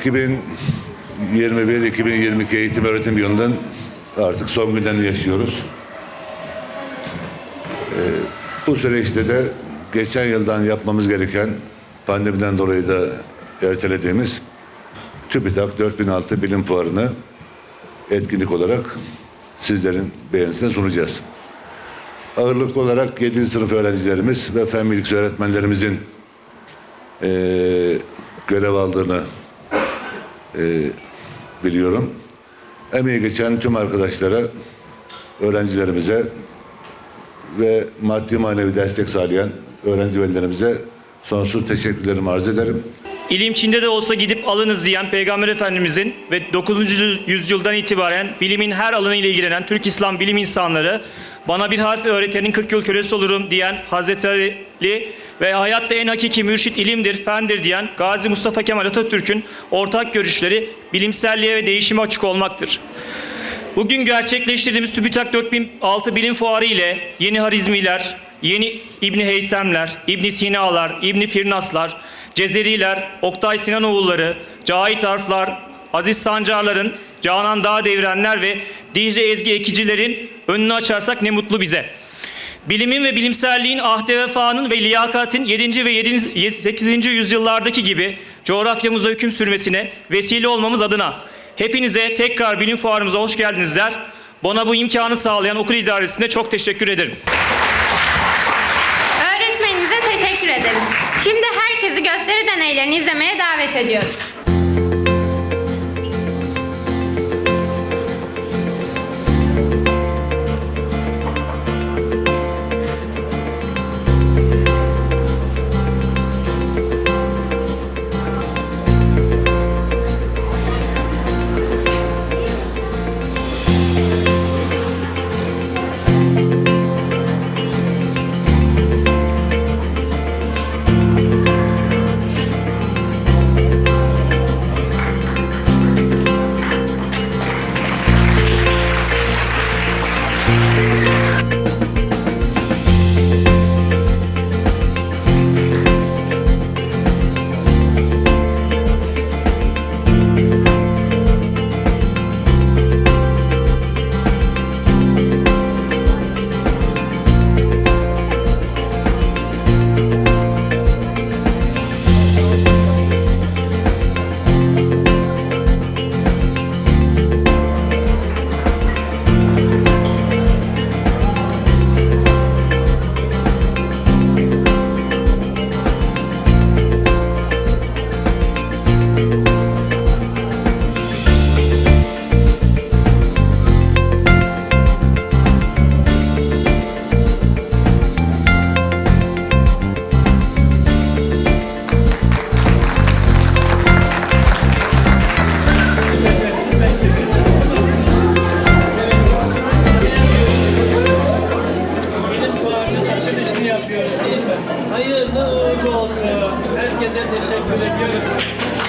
2021-2022 eğitim öğretim yılının artık son günlerini yaşıyoruz. Ee, bu süreçte de geçen yıldan yapmamız gereken pandemiden dolayı da ertelediğimiz TÜBİTAK 4006 bilim fuarını etkinlik olarak sizlerin beğenisine sunacağız. Ağırlıklı olarak 7. sınıf öğrencilerimiz ve fen bilgisi öğretmenlerimizin eee, görev aldığını eee, biliyorum. Emeği geçen tüm arkadaşlara, öğrencilerimize ve maddi manevi destek sağlayan öğrenci velilerimize sonsuz teşekkürlerimi arz ederim. İlim Çin'de de olsa gidip alınız diyen Peygamber Efendimizin ve 9. yüzyıldan itibaren bilimin her alanıyla ilgilenen Türk İslam bilim insanları bana bir harf öğretenin 40 yıl kölesi olurum diyen Hazreti Ali ve hayatta en hakiki mürşit ilimdir, fendir diyen Gazi Mustafa Kemal Atatürk'ün ortak görüşleri bilimselliğe ve değişime açık olmaktır. Bugün gerçekleştirdiğimiz TÜBİTAK 4006 bilim fuarı ile yeni harizmiler, yeni İbni Heysemler, İbni Sina'lar, İbni Firnaslar, Cezeriler, Oktay Sinanoğulları, Cahit Arflar, Aziz Sancarların, Canan Dağ Devrenler ve Dicle Ezgi Ekicilerin önünü açarsak ne mutlu bize. Bilimin ve bilimselliğin ahde vefanın ve liyakatin 7. ve 7. 8. yüzyıllardaki gibi coğrafyamıza hüküm sürmesine vesile olmamız adına hepinize tekrar bilim fuarımıza hoş geldiniz der. Bana bu imkanı sağlayan okul idaresine çok teşekkür ederim. Öğretmeninize teşekkür ederiz. Şimdi herkesi gösteri deneylerini izlemeye davet ediyoruz. Bilim Hepinize teşekkür ediyoruz.